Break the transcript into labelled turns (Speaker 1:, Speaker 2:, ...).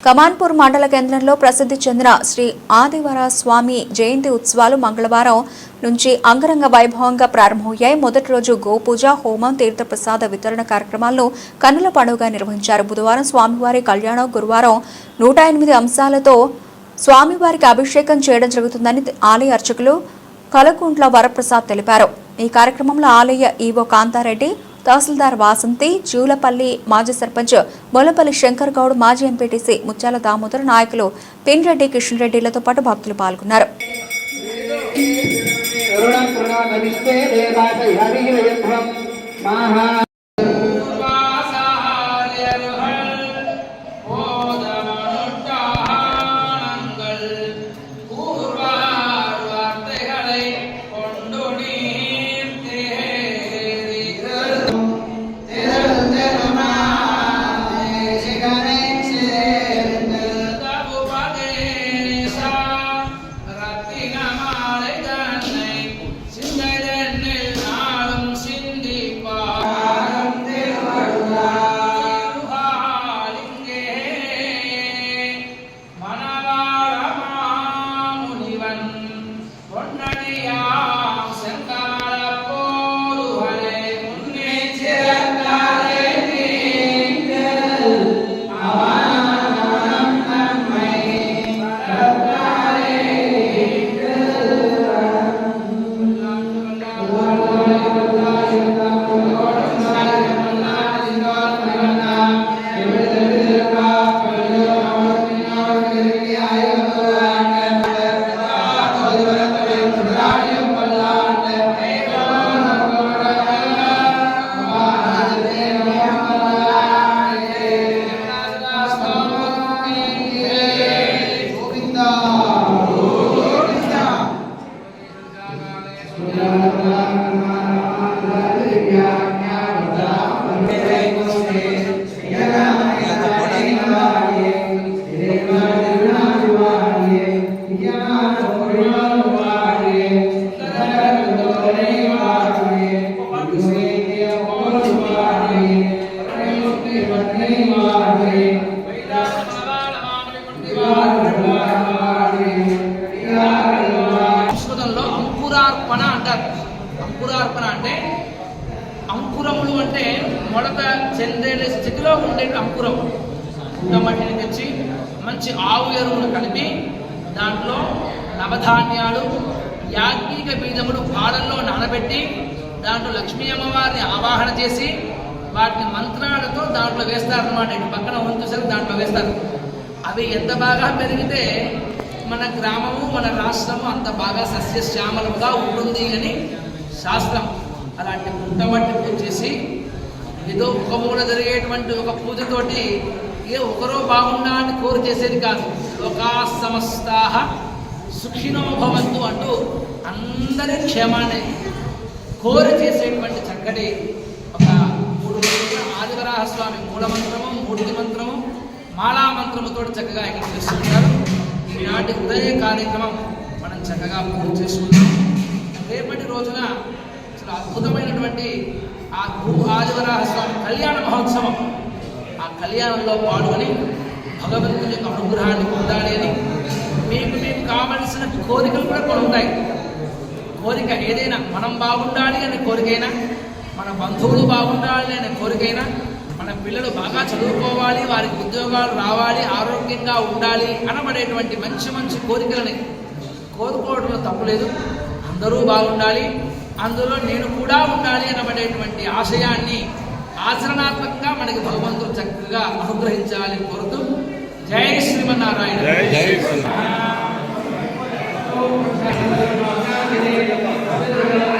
Speaker 1: కమాన్పూర్ మండల కేంద్రంలో ప్రసిద్ధి చెందిన శ్రీ ఆదివర స్వామి జయంతి ఉత్సవాలు మంగళవారం నుంచి అంగరంగ వైభవంగా ప్రారంభమయ్యాయి. మొదటి రోజు గోపూజ హోమం తీర్థప్రసాద వితరణ కార్యక్రమాలను కన్నుల పండుగ నిర్వహించారు. బుధవారం స్వామివారి కళ్యాణం గురువారం నూట ఎనిమిది అంశాలతో స్వామివారికి అభిషేకం చేయడం జరుగుతుందని ఆలయ అర్చకులు కలకుంట్ల వరప్రసాద్ తెలిపారు. ఈ కార్యక్రమంలో ఆలయ ఈవో కాంతారెడ్డి తహసీల్దార్ వాసంతి జూలపల్లి మాజీ సర్పంచ్ బొల్లపల్లి శంకర్ గౌడ్ మాజీ ఎంపీటీసీ ముత్యాల దామోదర్ నాయకులు పిన్రెడ్డి కిషన్ రెడ్డిలతో పాటు భక్తులు పాల్గొన్నారు.
Speaker 2: Thank you. అంకురార్పణ అంటే అంకురములు అంటే మొడత చెందే స్థితిలో ఉండే అంకురం. ఉన్న మట్టిని తెచ్చి మంచి ఆవు ఎరువును కలిపి దాంట్లో నవధాన్యాలు యాజ్ఞిక బీజములు పాలల్లో నానబెట్టి దాంట్లో లక్ష్మీ అమ్మవారిని ఆవాహన చేసి వాటిని మంత్రాలతో దాంట్లో వేస్తారన్నమాట. ఇటు పక్కన ఉంచేసరికి దాంట్లో వేస్తారు. అవి ఎంత బాగా పెరిగితే మన గ్రామము మన రాష్ట్రము అంత బాగా సస్యశ్యామలముగా ఉంటుంది అని శాస్త్రం అలాంటి పుట్టమట్టి చేసి ఏదో ఒక మూల జరిగేటువంటి ఒక పూజతోటి ఏ ఒకరో బాగుండా అని కోరి చేసేది కాదు. లోకా సమస్తా సుఖినో భవంతు అంటూ అందరి క్షేమాన్ని కోరి చేసేటువంటి చక్కటి ఒక మూడు రోజుల ఆదివరాహ స్వామి మూల మంత్రము మంత్రము మాలా మంత్రముతో చక్కగా ఇక్కడ చేస్తుంటారు ఈనాటి ఉదయ కార్యక్రమం మనం చక్కగా పూర్తి చేసుకుంటాం రేపటి రోజున చాలా అద్భుతమైనటువంటి ఆ భూ ఆదివరాహ స్వామి కళ్యాణ మహోత్సవం. ఆ కళ్యాణంలో పాల్గొని భగవంతుని యొక్క అనుగ్రహాన్ని పొందాలి అని మీకు మీకు కావలసిన కోరికలు కూడా కొన్ని ఉంటాయి. కోరిక ఏదైనా మనం బాగుండాలి అనే కోరికైనా మన బంధువులు బాగుండాలి అనే కోరికైనా మన పిల్లలు బాగా చదువుకోవాలి వారికి ఉద్యోగాలు రావాలి ఆరోగ్యంగా ఉండాలి అనబడేటువంటి మంచి మంచి కోరికలని కోరుకోవడంలో తప్పులేదు. అందరూ బాగుండాలి అందులో నేను కూడా ఉండాలి అనబడేటువంటి ఆశయాన్ని ఆచరణాత్మకంగా మనకి భగవంతుడు చక్కగా అనుగ్రహించాలని కోరుతూ జై శ్రీమన్నారాయణ. ఒకసారి